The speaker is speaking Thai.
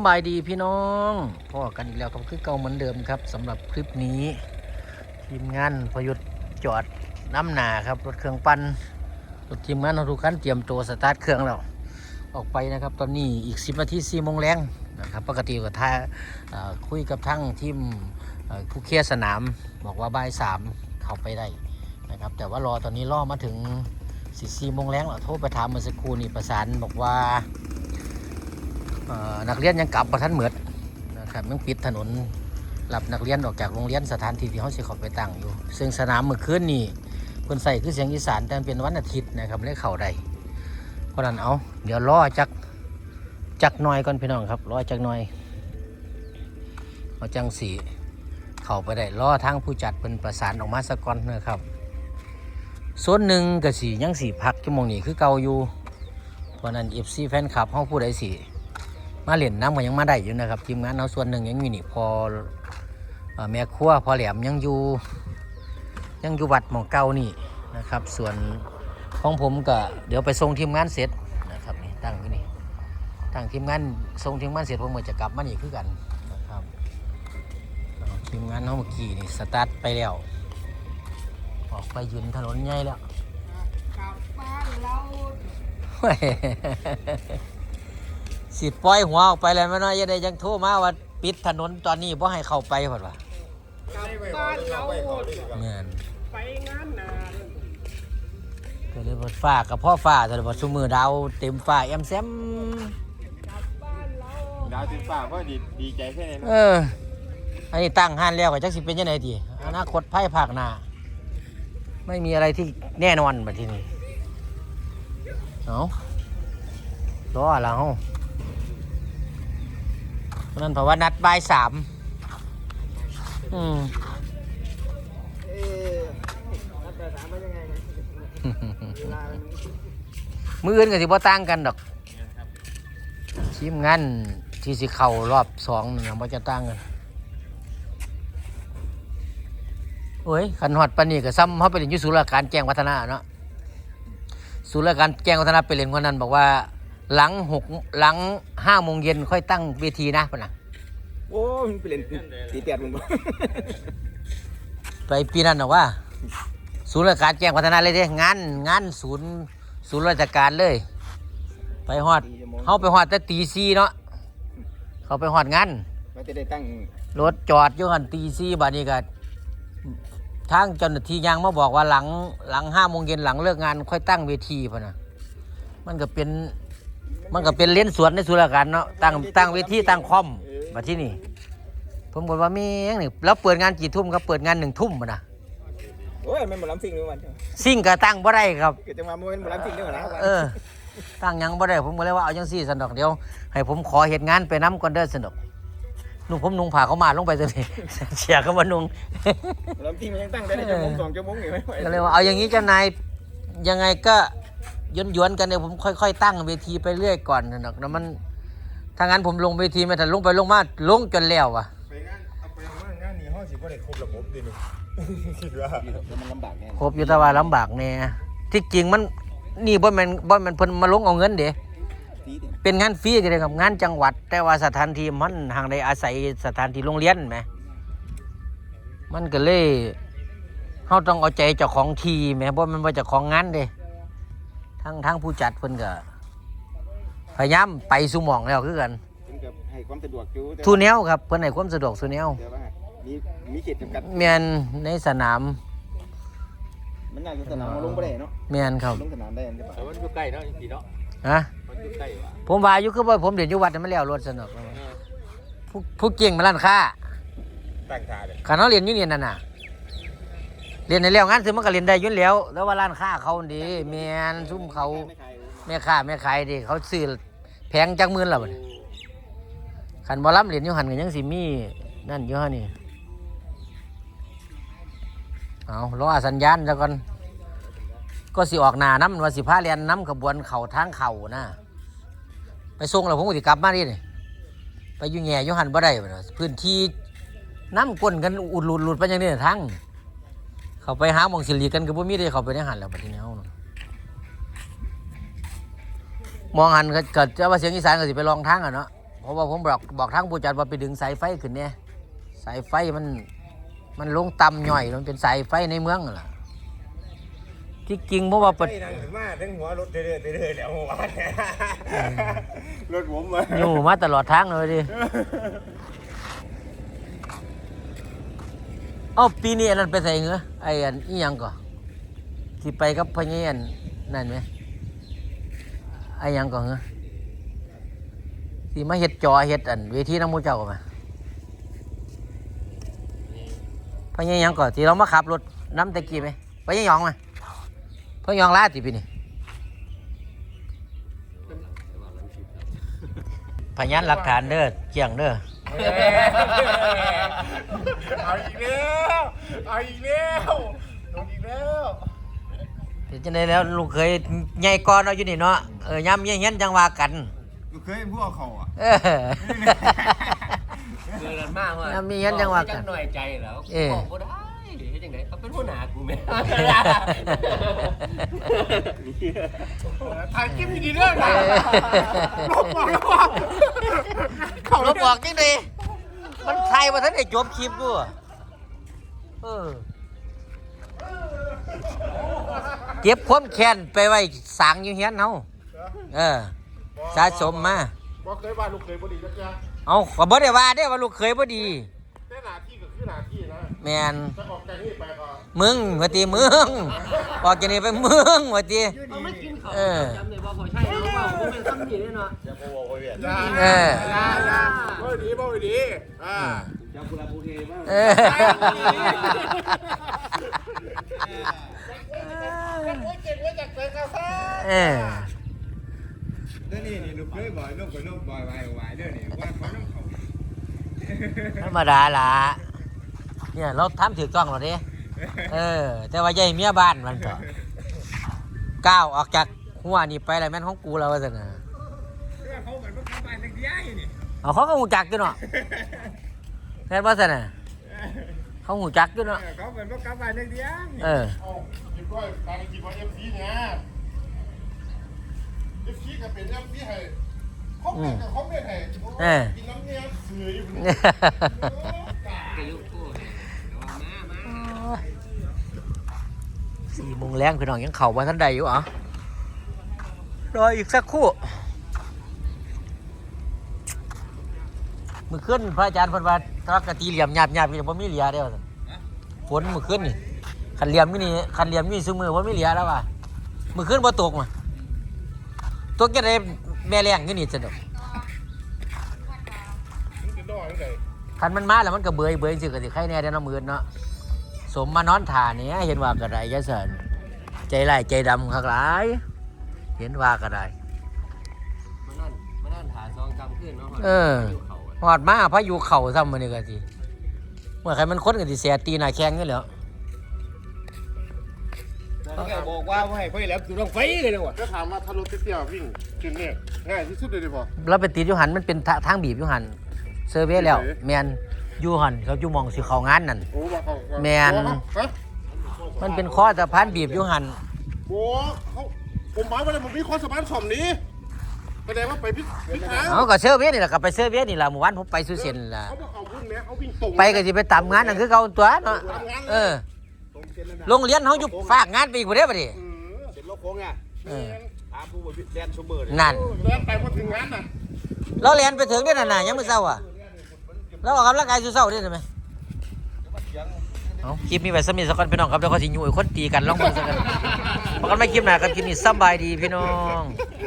สบายดีพี่น้องพ่อกันอีกแล้วกับคือเก่าเหมือนเดิมครับสำหรับคลิปนี้ ทีมงานพยุทธ์จอดน้ำหนาครับรถเครื่องปั้นรถทีมงานเราทุกคันเตรียมตัวสตาร์ทเครื่องแล้วออกไปนะครับ ตอนนี้อีก 10นาที4โมงแรงนะครับปกติก็ท่าคุยกับทั้งทีมผู้เคลียร์สนาม บอกว่าบ่ายสามเข้าไปได้นะครับแต่ว่ารอตอนนี้รอมาถึงสี่โมงแรงแล้วโทรไปถามเมื่อสักครู่นี่ประสานบอกว่า นักเรียนยังกลับประทันเหมือดนะครับยังปิดถนนรับนักเรียนออกจากโรงเรียนสถานที่ที่เขาสิเขาไปตั้งอยู่ ซึ่งสนามเมื่อคืนนี่เพิ่นใส่คือเสียงอีสานแต่มันเป็นวันอาทิตย์นะครับเลยเข้าได้เพราะนั้นเอาเดี๋ยวรอจักจักหน่อยก่อนพี่น้องครับรอจักหน่อยเอาจังสีเข้าไปได้รอทางผู้จัดเป็นประสานออกมาสักก่อนนะครับส่วนหนึ่งก็สียังสีพักชั่วโมงนี้คือเก่าอยู่เพราะนั้นเอฟซีแฟนคลับเขาผู้ใดสิ มาเล่นน้ำก็ยังมาได้อยู่นะครับทีมงานเราส่วนหนึ่งยังมีนี่พอเอ่อแม่ครัวพอแหลมยังอยู่ยังอยู่วัดหมองเก่านี่นะครับ ส่วนของผมก็เดี๋ยวไปส่งทีมงานเสร็จนะครับนี่ตั้งอยู่นี่ตั้งทีมงานส่งทีมงานเสร็จผมก็จะกลับมานี่คือกันนะครับทีมงานเขาเมื่อกี้นี่สตาร์ทไปแล้วออกไปยืนถนนใหญ่แล้วกลับบ้านเรา สิปล่อยหัวออกไปแล้วแม่น้อยยังได้ยังโทรมาว่าปิดถนนตอนนี้บ่ให้เข้าไปพอดว่ากลับบ้านเราเงินไปงานนานก็เลยบ่ฟ้ากับพ่อฟ้าแต่ว่าซุมือดาวเต็มฟ้าแอมแซมกลับบ้านเราดาวถึงฟ้าก็ดีดีใจแค่ไหนเอออันนี้ตั้งห้านแล้วก็จักสิเป็นยังไงดีอนาคตไพ่ภาคหน้าไม่มีอะไรที่แน่นอนบัดทีนี้เอารอแล้วเฮา เพราะนั้นเพราะว่านัดบ่ายสามอืมเอ๊ะนัดแต่ถามว่ายังไงนะเวลามันมืออื่นก็สิบ่ต่างกันดอกทีมงานที่สิเข้ารอบสองนั่นนะบ่จะต่างกันโอ้ยขันฮอดปานนี้ก็ซ้ำเฮาไปเล่นอยู่ศูนย์ราชการแจ้งวัฒนะเนาะศูนย์ราชการแจ้งวัฒนะไปเล่นคนนั้นบอกว่า หลังหกหลังห้าโมงเย็นค่อยตั้งเวทีนะปะนะโอ้มันเปลี่ยนตีแปดมึงบ่ ไปปีนั้นบอกว่า ศูนย์ราชการแจ้งวัฒนะเลยเด้งานงานศูนย์ศูนย์ราชการเลย ไปฮอดเขาไปหอดแต่ตีซีเนาะเขาไปหอดงานมันจะได้ตั้งรถจอดอยู่หันตีซีบัดนี้ก็ทางเจ้าหน้าที่ยังมาบอกว่าหลังหลังห้าโมงเย็นหลังเลิกงานค่อยตั้งเวทีพะนะมันก็เป็น มันก็เป็นเล่นสวนในสุรการเนาะตั้งตั้งเวทีตั้งคอมมาที่นี่ ผมบอกว่ามีอย่างนี่แล้วเปิดงานกี่ทุ่มครับเปิดงานหนึ่งทุ่มพะนะโอ้ยมันหมดลำซิ่งด้วยมันซิ่งก็ตั้งบ่ได้ครับเกิดจังหวะมันหมดลำซิ่งด้วยนะเออตั้งหยังบ่ได้ผมก็เลยว่าเอาจังซี่สันดอกเดียวให้ผมขอเหตุงานไปน้ำก่อนเด้อสันดอกนุ่งผมนุ่งผ้าเขาวมาลงไปสิเสียก็มานุ่งลำซิ่งมันยังตั้งได้ในชั่วโมงสองชั่วโมงอยู่ไหมก็เลยว่าเอาอย่างนี้เจ้านายยังไงก็ ยนยวนๆกันเดี๋ยวผมค่อย ๆ ตั้งเวทีไปเรื่อยก่อนสันดอกแล้วมันถ้างั้นผมลงเวทีไม่ทันลงไปลงมาลงจนแล้วอะไปงานเอาไปว่างานนี้ห้องสิบ่ได้ครบระบบดิหนูคิดว่ามันลำบากแน่ครบอยู่แต่ว่าลำบากแน่ที่จริงมันนี่บ่แม่นบ่แม่นเพิ่นมาลงเอาเงินเด้ตีเต็มเป็นงานฟรีก็ได้ครับงานจังหวัด แต่ว่าสถานที่มันห่างได้อาศัยสถานที่โรงเรียนไหมมันก็เลยเฮาต้องเอาใจเจ้าของทีแหมบ่แมันว่าเจ้าของงานเด้ ทั้งทั้งผู้จัดเพิ่นก็พยายามไปสู่หม่องแล้วคือกันถึงกับให้ความสะดวกอยู่แต่ทุแนวครับเพิ่นให้ความสะดวกทุแนวแต่ว่ามีมีเขตจำกัดแม่นในสนามมันน่าจะสนามมาลงบ่ได้เนาะแม่นครับลงสนามได้อันเดียวแต่มันอยู่ใกล้เนาะอีเนาะฮะมันอยู่ใกล้ว่ะผมว่าอยู่คือว่าผมเรียนอยู่วัดนั่นมันแล้วรถสนุกผู้ผู้เก่งมาร้านค้าตั้งท่าเลยขันเขาเรียนอยูเนียนนั่นน่ะ เรียนในแล้วงานซื้อมันก็เรียนได้ยุ่นแล้ว แล้วว่าร้านค้าเขาดีแมนซุ่มเขาไม่ขายแม่ค้าแม่ขายดีเขาซื้อแพงจักหมื่นแล้วบัดนี้ขันบอลำเรียนยู่หันกันยังสิมีนั่นยู่ฮะนี่เอารอสัญญาณแล้วก่อนก็สิออกหนาน้ำว่าสิพาเรียนน้ำขบวนเข่าทางเข่านะไปส่งแล้วผมก็สิกลับมาดินี่ไปยู่แง่ยู่หันบ่ได้พื้นที่น้ำก้นกันอุดหลุดหลุดไปอย่างนี้ทั้ง เขาไปหาหมองสิริกันก็บ่มีได้เขาไปในหันแล้วบัดนี้เฮาเนาะมองหันก็เกิดจะว่าเสียงอีสานก็สิไปลองทางอะเนาะพอราะว่าผมบอกบอกทางผู้จัดว่าไปดึงสายไฟขึ้นเนี่ยสายไฟมันมันลงต่ำหน่อยมันเป็นสายไฟในเมืองนั่นล่ะที่จริงเพราะว่าไปปะนั่งขึ้นมาทั้งหัวรถเรื่อยๆเรื่อยๆแล้วหัวเนี่ยรถผมมาอยู่มาตลอดทางเลยดิ เอ้าปีนี้อันนั้นไปใส่เหงือไอ้อันอีหยังก่อที่ไปกับพญาอันนั่นไหมไอ้หยังก่อเหงือที่มาเฮ็ดจอเฮ็ดอันเวทีน้ำมูเจ้ามาพญายังก่อที่เรามาขับรถน้ำตะกี้ไหมพญายองไหมพญายองลาติปีนี้พยานหลักฐานเด้อเจียงเด้อ เอาอีกแล้วเอาอีกแล้วโดนอีกแล้วเดี๋ยวจะได้แล้วลูกเคยใหญ่ก่อนเนาะอยู่นี่เนาะเออย่ำเงี้ยนจังว่ากัน กูเคยพวกเขาอะ เออ เกินมากว่าน้ำมีเงินจังหวะกันหน่อยใจแล้วเออ บอกว่าได้เฮ็ดจังไดเขาเป็นหัวหน้ากูแม่ถ่ายคลิปดีๆด้วยนะลบบอกแล้วว่าเขาเราบอกจริงดิ มันไทยมาท่านได้จบคลิปด้วยเออเก็บความแค้นไปไว้สางอยู่เฮียนเฮาเออ สะสมมาบอกเคยว่าลูกเคยบ่ดีจักจ้ะเอาก็บ่ได้ว่าเด้ว่าลูกเคยบ่ดีแต่หน้าที่ก็คือหน้าที่นะแมนจะออกจากนี่ไปก็มึงว่าติมึงบอกจะนี่ไปมึงว่าติเอาไม่กินเขาเออ จำได้ว่าพอใช่แล้วว่าผมเป็นซ้ำดีเลยเนาะอย่าโมโหไปเวียนเอออย่าอย่าบ่ดีบ่ดีอ่าจำกุลาภูเทบ้างเออเก่งว่าจากใส่กาแฟเออเด้อนี่นี่ลูกเคยบ่อยลูกก็ลูกบ่อยไว้ไว้เด้อนี่ว่าเขาน้ำเขาธรรมดาล่ะเนี่ยเราทำถือกล้องเราดิเออ แต่ว่าใหญ่เมียบ้านมันก็ก้าวออกจาก หัวนี่ไปแล้วแม่นของกูแล้วว่าซั่นน่ะเขาเหมือนพวกเขาไปทางที่ไอ้นี่เอาเขาก็หูจักอยู่เนาะแม่นว่าซั่นน่ะเขาหูจักอยู่เนาะเขาเหมือนพวกเขาไปทางที่ไอ้เออเอาคิดว่าตามคิดว่าเอฟซีเนี่ยเอฟซีก็เป็นเอฟซีให้เขาเป็นกับเขาเป็นให้กินน้ำเนี่ยเสืออยู่ก็ยุคกูเนี่ยแต่ว่ามามาสี่โมงแรงพี่น้องยังเข่ามาท่านใดอยู่เหรอ รออีกสักครู่มือขึ้นพระอาจารย์เพันว่าตรักกะตีเหลี่ยมหยาบหยาบอยู่บ่มีเหลียได้อว่าซั่นฝนมือขึ้นนี่คันเหลี่ยมนี่นี่คันเหลี่ยมนี่ซุมือบ่มีเหลียแล้วว่ะมือขึ้นบ่ตกมาตกจะได้แม่แรงอยู่นี่สนุกมันจะด้อยเลยคันมันมาแล้วมันก็เบื่อเบื่อสิก็สิใครแน่เด้อเนาะมื้อเนาะสมมานอนถ่านี่เห็นว่าก็ได้ยะเสินใจร้ายใจดำคักหลาย เห็นว่าก็ได้ มานั่นมานั่นหาซองกำขึ้นเนาะเออยุคเขาอะหอดมาพายุเข่าซ้ำมันนี่ก็สิเมื่อใครมันคนก็สิเสียตีหน้าแข้งนี่แหล้วแกบอกว่าให้ไฟแล้วคือต้องไฟเลยนะวะก็ถามว่าถ้ารถเตี้ยวิ่งขึ้นเนี่ยง่ายที่สุดเลยดิพ่อแล้วไปติดอยู่หันมันเป็นทาทางบีบอยู่หันเซอร์เวย์แล้วที่ไหนแมนอยู่หันเขาอยู่หมองสิเข้างานนั่น โอ้ว่าเขาแม่น ฮะมันเป็นข้อสะพานบีบอยู่หันโอ้เขา ผมหมายว่าอะไรผมมีข้อสมานสอมนี้แสดงว่าไปพิพิธาเอาก็เซอร์เวย์นี่แหละก็ไปเซอร์เวย์นี่แหละหมู่บ้านผมไปสุเซนล่ะเขาบอกเขาพุ่งเนี่ยเขาวิ่งตรงไปก็สิไปตามงานนั่นคือเขาตัวเนาะทำงานเอเลยอโรงเรียนเขาอยู่ฝากงานไปอีกบ่ได้บ่ดิเออเป็นโลกโค้งไงเออถามผู้บริเรียนชั่วโมงเลยนั่นแล้วไปพอถึงงานน่ะเราเรียนไปถึงได้นั่นน่ะยังไม่เศร้าอะเราออกกำลังกายสุเศร้าได้ใช่ไหมเอาคลิปนี้ไปสมิธสักคนพี่น้องครับแล้วก็สิอยู่อีกคนตีกันลองเบิ่งสักกัน พอกันไม่คลิปหน้าครับคลิปนี้สำบายดีพี่น้อง